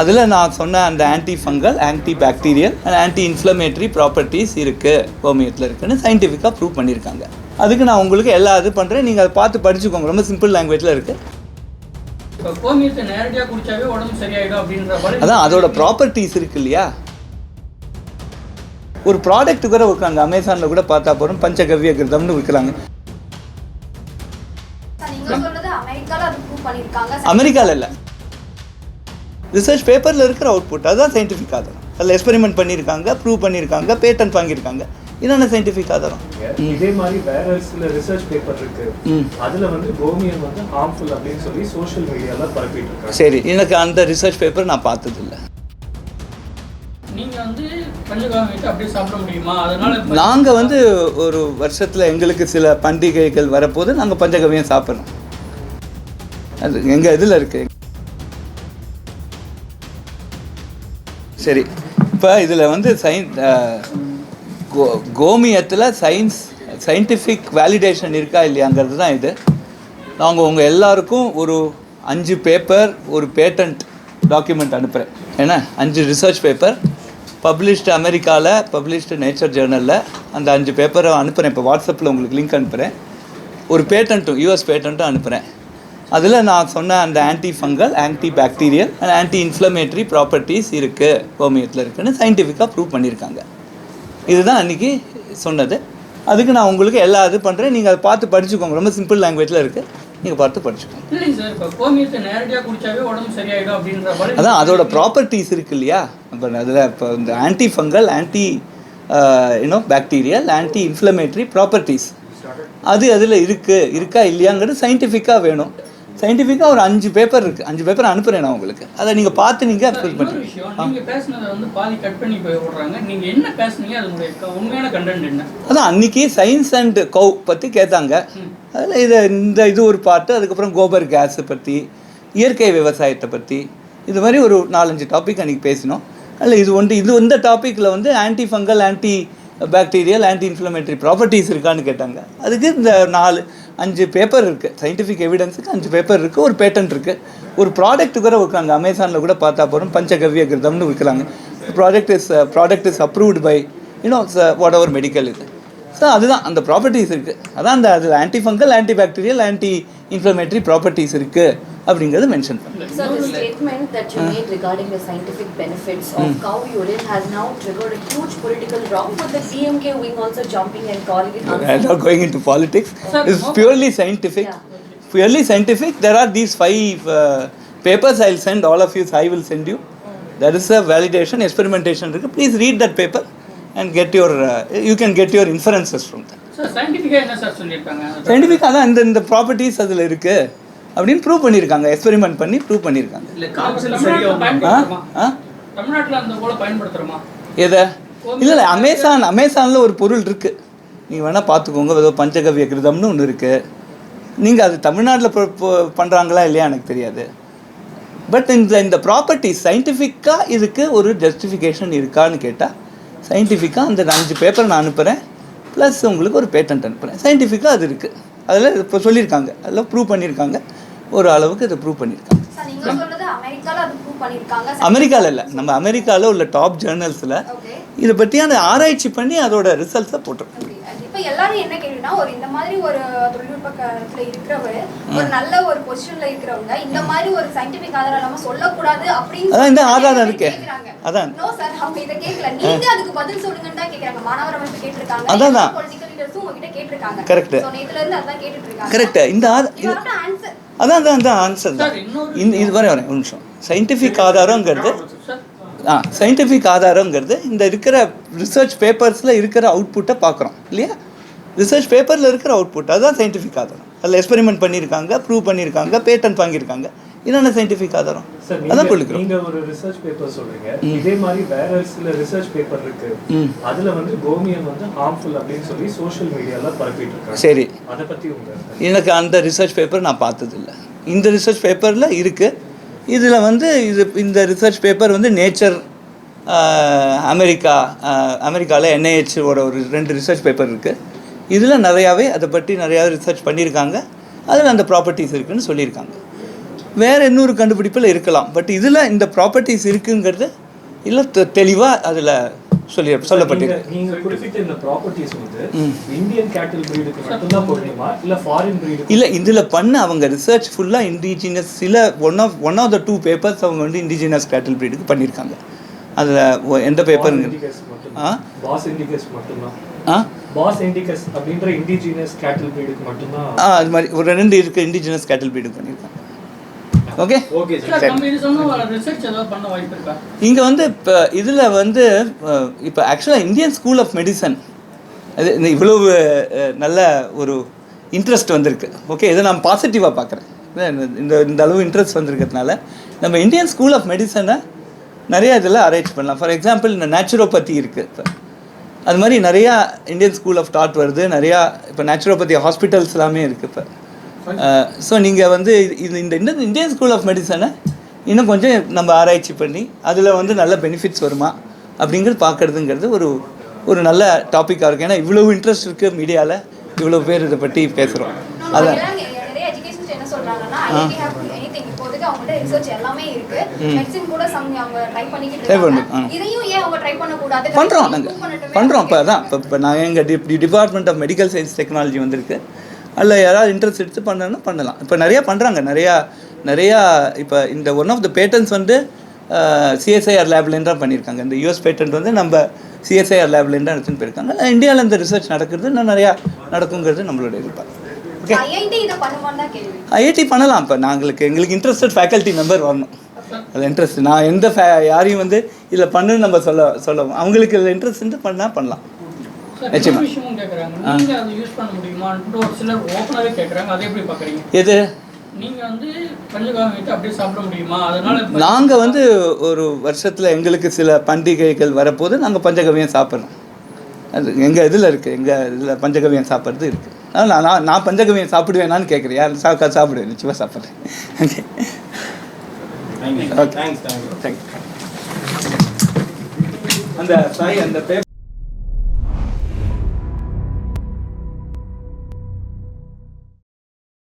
அதில் நான் சொன்ன அந்த anti fungal anti bacterial and anti inflammatory properties இருக்குது கோமியத்தில் இருக்குன்னு சயின்டிஃபிக்காக ப்ரூவ் பண்ணியிருக்காங்க அதுக்கு நான் உங்களுக்கு எல்லா இது பண்ணுறேன் நீங்கள் அதை பார்த்து படிச்சுக்கோங்க. ரொம்ப சிம்பிள் லாங்குவேஜில் இருக்குது அதான் அதோட ப்ராப்பர்ட்டிஸ் இருக்கு இல்லையா? ஒரு ப்ராடக்ட் கூட விற்கிறாங்க. அமேசானில் கூட பார்த்தா போகிறோம் பஞ்சகவ்ய கிருதம்னு விற்கிறாங்க. சார், நீங்க சொல்றது அமெரிக்கால அது ப்ரூவ் பண்ணிருக்காங்க. அமெரிக்காவில் இல்லை. ரிசர்ச் பேப்பரில் இருக்கிற அவுட்புட் அதுதான் சயின்டிஃபிக் ஆதாரம். அதில் எக்ஸ்பெரிமெண்ட் பண்ணியிருக்காங்க ப்ரூவ் பண்ணியிருக்காங்க பேட்டன் வாங்கியிருக்காங்க. என்னென்ன சயின்டிஃபிக் ஆதாரம். இதே மாதிரி வேற சில ரிசர்ச் பேப்பர் இருக்கு. ம். அதுல வந்து கோமியம் வந்து ஹார்ம்ஃபுல் அப்படின்னு சொல்லி சோஷியல் மீடியால பரப்பிட்டு இருக்காங்க. சரி எனக்கு அந்த ரிசர்ச் பேப்பர் நான் பார்த்ததில்ல. நீங்க வந்து பஞ்சகாமியத்தை அப்படியே சாப்பிட முடியுமா? அதனால இப்ப- நாங்கள் வந்து ஒரு வருஷத்தில் எங்களுக்கு சில பண்டிகைகள் வரப்போது நாங்கள் பஞ்சகவியம் சாப்பிட்றோம். அது எங்கள் இதில் இருக்கு? சரி. இப்போ இதில் வந்து சயின் கோ கோமியத்தில் சயின்ஸ் சயின்டிஃபிக் வேலிடேஷன் இருக்கா இல்லையாங்கிறது தான் இது. நாங்கள் உங்கள் எல்லாருக்கும் ஒரு அஞ்சு பேப்பர் ஒரு பேட்டன்ட் டாக்குமெண்ட் அனுப்புகிறேன் ஏன்னா அஞ்சு ரிசர்ச் பேப்பர் பப்ளிஷ்டு அமெரிக்காவில் பப்ளிஷ்டு நேச்சர் ஜேர்னலில் அந்த அஞ்சு பேப்பரை அனுப்புகிறேன் இப்போ வாட்ஸ்அப்பில் உங்களுக்கு லிங்க் அனுப்புகிறேன் ஒரு பேட்டண்ட்டும் யூஎஸ் பேட்டண்ட்டும் அனுப்புகிறேன் அதில் நான் சொன்ன அந்த anti fungal anti bacterial and anti inflammatory properties இருக்குது ஹோமியத்தில் இருக்குன்னு சயின்டிஃபிக்காக ப்ரூவ் பண்ணியிருக்காங்க இதுதான் அன்றைக்கி சொன்னது. அதுக்கு நான் உங்களுக்கு எல்லா இது பண்ணுறேன் நீங்கள் அதை பார்த்து படிச்சுக்கோங்க. ரொம்ப சிம்பிள் லாங்குவேஜில் இருக்குது நீங்கள் பார்த்து படிச்சுக்கோங்க. அதான் அதோட ப்ராப்பர்ட்டிஸ் இருக்கு இல்லையா? இப்போ அதில் இப்போ இந்த anti fungal anti you know bacterial anti inflammatory properties அது அதில் இருக்குது இருக்கா இல்லையாங்கிறது சயின்டிஃபிக்காக வேணும். சயின்டிஃபிக்காக ஒரு அஞ்சு பேப்பர் இருக்குது அஞ்சு பேப்பர் அனுப்புகிறேன் நான் உங்களுக்கு. அதை நீங்கள் பார்த்து நீங்கள் இன்னொரு பண்ணுறீங்க விஷயம் நீங்க பேசுனதை வந்து பாதி கட் பண்ணி போய் விடுறாங்க நீங்க என்ன பேசுனீங்க அதனுடைய க- உண்மையான கண்டென்ட் என்ன? அதான் அன்னைக்கு சயின்ஸ் அண்ட் கவ் பற்றி கேட்டாங்க. அதில் இதை இந்த இது ஒரு பாட்டு அதுக்கப்புறம் கோபர் கேஸை பற்றி இயற்கை விவசாயத்தை பற்றி இது மாதிரி ஒரு நாலஞ்சு டாபிக் அன்றைக்கி பேசினோம். அதில் இது ஒன்று இது இந்த டாப்பிக்கில் வந்து anti fungal anti bacterial anti inflammatory properties இருக்கான்னு கேட்டாங்க. அதுக்கு இந்த நாலு அஞ்சு பேப்பர் இருக்குது சயின்டிஃபிக் எவிடன்ஸுக்கு அஞ்சு பேப்பர் இருக்குது ஒரு பேட்டன் இருக்குது ஒரு ப்ராடக்ட் கூட விற்காங்க அமேசானில் கூட பார்த்தா போகிறோம் பஞ்சகவ்ய கிருதம்னு விற்கிறாங்க. Product is product is approved by you know whatever medical இது. ஸோ அதுதான். அந்த ப்ராப்பர்ட்டிஸ் இருக்குது அதான் அந்த அதில் anti fungal anti bacterial anti inflammatory properties இருக்குது அப்படிங்கிறது மென்ஷன் பண்ணுறேன் It's no- purely scientific. Yeah. Purely scientific. There are these five uh, papers I'll send all of you. I will send you. There is a validation, experimentation. இருக்கு. Please read that paper and get your. Uh, you can get your inferences from that. Sir சயின்டிஃபிக்காக என்ன sir சொல்லியிருக்காங்க scientific அதான் இந்த இந்த properties அதில் இருக்கு அப்படின்னு ப்ரூவ் பண்ணியிருக்காங்க. எக்ஸ்பெரிமெண்ட் பண்ணி ப்ரூவ் பண்ணியிருக்காங்க. எதை? இல்லை இல்லை அமேசான் அமேசானில் ஒரு பொருள் இருக்குது நீங்கள் வேணால் பார்த்துக்கோங்க. ஏதோ பஞ்சகவ்ய கிருதம்னு ஒன்று இருக்குது நீங்கள் அது தமிழ்நாட்டில் பண்ணுறாங்களா இல்லையா எனக்கு தெரியாது. பட் இந்த இந்த ப்ராப்பர்ட்டிஸ் சயின்டிஃபிக்காக இதுக்கு ஒரு ஜஸ்டிஃபிகேஷன் இருக்கான்னு கேட்டால் சயின்டிஃபிக்காக அந்த அஞ்சு பேப்பர் நான் அனுப்புகிறேன் ப்ளஸ் உங்களுக்கு ஒரு பேட்டன்ட் அனுப்புகிறேன் சயின்டிஃபிக்காக அது இருக்குது அதில் இப்போ சொல்லியிருக்காங்க. அதில் ப்ரூவ் பண்ணியிருக்காங்க. ஒரு அளவுக்கு இதை ப்ரூவ் பண்ணியிருக்காங்க சார் அமெரிக்காவில் இல்லை நம்ம அமெரிக்காவில் உள்ள டாப் ஜேர்னல்ஸில் இதை பற்றியான ஆராய்ச்சி பண்ணி அதோட ரிசல்ட்ஸை போட்டிருக்கோம் இப்ப எல்லாரும் என்ன கேள்வினா ஒரு இந்த மாதிரி ஒரு தொழில்நுட்ப கலத்துல இருக்கிறவர் ஒரு நல்ல ஒரு பொசிஷன்ல இருக்கிறவங்க இந்த மாதிரி ஒரு சயின்டிபிக் ஆதாரம் இல்லாம சொல்லக்கூடாது அப்படின்னு அதான் இந்த ஆதாரம் இருக்கே. அதான். No sir, அவங்க இதை கேட்கல. நீங்க அதுக்கு பதில் சொல்லுங்கன்னு தான் கேக்குறாங்க. மாணவர் அமைப்பு கேட்டிருக்காங்க. அதான் உங்ககிட்ட கேட்டிருக்காங்க. So, நேத்துல இருந்து அதான் கேட்டுட்டு இருக்காங்க. கரெக்டு இந்த அதான் அதான் அதான் ஆன்சர் தான். இந்த இது வரை வரேன் ஒரு நிமிஷம். சயின்டிஃபிக் ஆதாரங்கிறது ஆ சயின்டிஃபிக் ஆதாரங்கிறது இந்த இருக்கிற ரிசர்ச் பேப்பர்ஸில் இருக்கிற அவுட்புட்டை பார்க்குறோம் இல்லையா? ரிசர்ச் பேப்பரில் இருக்கிற அவுட்புட் அதுதான் சயின்டிஃபிக் ஆதாரம். அதில் எக்ஸ்பெரிமெண்ட் பண்ணியிருக்காங்க ப்ரூவ் பண்ணியிருக்காங்க பேட்டன் வாங்கியிருக்காங்க. என்னென்ன சயின்டிஃபிக் ஆதாரம்? அதான் கொடுக்குறோம் நீங்க ஒரு ரிசர்ச் பேப்பர் சொல்றீங்க. இதே மாதிரி வேற சில ரிசர்ச் பேப்பர் இருக்கு. அதுல வந்து கோமியம் வந்து ஹார்ம்ஃபுல் அப்படின்னு சொல்லி சோஷியல் மீடியால பரப்பிட்டு இருக்காங்க. சரி. அத பத்தி உங்க எனக்கு அந்த ரிசர்ச் பேப்பர் நான் பார்த்ததில்ல. இந்த ரிசர்ச் பேப்பரில் இருக்குது இதில் வந்து இது இந்த ரிசர்ச் பேப்பர் வந்து நேச்சர் அமெரிக்கா அமெரிக்காவில் என்ஐஹெச்சோட ஒரு ரெண்டு ரிசர்ச் பேப்பர் இருக்குது இதில் நிறையாவே அதை பற்றி நிறையா ரிசர்ச் பண்ணியிருக்காங்க. அதில் அந்த ப்ராப்பர்ட்டிஸ் இருக்குன்னு சொல்லியிருக்காங்க. வேறு இன்னொரு கண்டுபிடிப்பில் இருக்கலாம். பட் இதில் இந்த ப்ராப்பர்ட்டிஸ் இருக்குங்கிறது இல்லை தெளிவாக அதில் சொல்லி சொல்லப்பட்டிருக்கு. நீங்க குறிப்பிட்ட இந்த ப்ராப்பர்ட்டிஸ் வந்து இந்தியன் கேட்டில் பிரீடுக்கு மட்டும்தான் பொருந்துமா? இல்ல ஃபாரின் பிரீடு இல்லை இதில் பண்ண அவங்க ரிசர்ச் ஃபுல்லாக இண்டிஜினஸ் சில one of one of the two papers அவங்க வந்து இண்டிஜினஸ் கேட்டில் பிரீடுக்கு பண்ணியிருக்காங்க. அதில் எந்த மட்டும் பாஸ் இண்டிகஸ் மட்டும்தான். அது மாதிரி ஒரு ரெண்டு இருக்குது இண்டிஜினஸ் கேட்டில் பிரீடுக்கு பண்ணியிருக்காங்க. ஓகே? Okay sir. நம்ம இது சொன்ன ரிசர்ச் ஏதாவது பண்ண வாய்ப்பு இருக்கா? இங்கே வந்து இப்போ இதில் வந்து இப்போ ஆக்சுவலாக இந்தியன் ஸ்கூல் ஆஃப் மெடிசன் அது இந்த இவ்வளவு நல்ல ஒரு இன்ட்ரெஸ்ட் வந்திருக்கு. ஓகே இதை நான் பாசிட்டிவாக பார்க்குறேன் இந்த இந்த அளவு இன்ட்ரெஸ்ட் வந்திருக்கிறதுனால நம்ம இந்தியன் ஸ்கூல் ஆஃப் மெடிசனை நிறைய இதில் அரேஞ்ச் பண்ணலாம். ஃபார் எக்ஸாம்பிள் இந்த நேச்சுரோபதி இருக்குது இப்போ. அது மாதிரி நிறையா இந்தியன் ஸ்கூல் ஆஃப் டாட் வருது. நிறையா இப்போ நேச்சுரோபதி ஹாஸ்பிட்டல்ஸ் எல்லாமே இருக்குது இப்போ. ஸோ நீங்கள் வந்து இது இந்த இந்த இந்தியன் ஸ்கூல் ஆஃப் மெடிசனை இன்னும் கொஞ்சம் நம்ம ஆராய்ச்சி பண்ணி அதில் வந்து நல்ல பெனிஃபிட்ஸ் வருமா அப்படிங்கிறது பார்க்கறதுங்கிறது ஒரு ஒரு நல்ல டாப்பிக்காக இருக்குது ஏன்னா இவ்வளோ இன்ட்ரெஸ்ட் இருக்குது மீடியாவில் இவ்வளோ பேர் இதை பற்றி பேசுகிறோம் அதான். எல்லாம் நெ- நிறைய எஜுகேஷன்ஸ் என்ன சொல்றாங்கன்னா ஐஐடி ஹேவ் எனிதிங் இப்போதைக்கு அவங்கள்ட்ட ரிசர்ச் எல்லாமே இருக்கு. மெடிசின் கூட சம் அவங்க ட்ரை பண்ணிக்கிட்டு Try இருக்காங்க. பண்ணு, ஆ. இதையும் ஏன் அவங்க ட்ரை பண்ண கூடாது பண்ணுறோம் நாங்கள் பண்ணுறோம் இப்போ அதான் இப்போ இப்போ நான் எங்கள் D department of medical science technology வந்திருக்கு. அதில் யாராவது இன்ட்ரெஸ்ட் எடுத்து பண்ணணும்னா பண்ணலாம். இப்போ நிறையா பண்ணுறாங்க நிறையா நிறையா இப்போ இந்த ஒன் ஆஃப் த பேட்டன்ஸ் வந்து சிஎஸ்ஐஆர் லேப்லேருந்து தான் பண்ணியிருக்காங்க. இந்த யூஎஸ் பேட்டன்ட் வந்து நம்ம சிஎஸ்ஐஆர் லேப்லேருந்து தான் எடுத்துன்னு போயிருக்காங்க. இந்தியாவில் இந்த ரிசர்ச் நடக்கிறது இன்னும் நிறையா நடக்குங்கிறது நம்மளோட எதிர்பார்ப்பு. ஓகே ஐஐடி பண்ணலாம். இப்போ நாங்களுக்கு எங்களுக்கு இன்ட்ரெஸ்டட் ஃபேக்கல்ட்டி மெம்பர் வரணும். அது இன்ட்ரெஸ்ட் நான் எந்த ஃபே யாரையும் வந்து இதில் பண்ணுன்னு நம்ம சொல்ல சொல்ல அவங்களுக்கு இதில் இன்ட்ரெஸ்ட் பண்ணால் பண்ணலாம். நிச்சயமா. எது? நீங்க வந்து பஞ்சகாலம் வைத்து அப்படியே சாப்பிட முடியுமா? அதனால இப்ப- நாங்கள் வந்து ஒரு வருஷத்தில் எங்களுக்கு சில பண்டிகைகள் வரப்போது நாங்கள் பஞ்சகவியம் சாப்பிட்றோம். அது எங்கள் இதில் இருக்குது எங்கள் இதில் பஞ்சகவியம் சாப்பிட்றது இருக்குது அதனால் நான் நான் பஞ்சகவியம் சாப்பிடுவேனான்னு கேட்குறேன் யார் சாக்கா சாப்பிடுவேன் நிச்சயமாக சாப்பிட்றேன். ஓகே. ஓகே. தேங்க்யூ அந்த சாரி அந்த பேப்பர்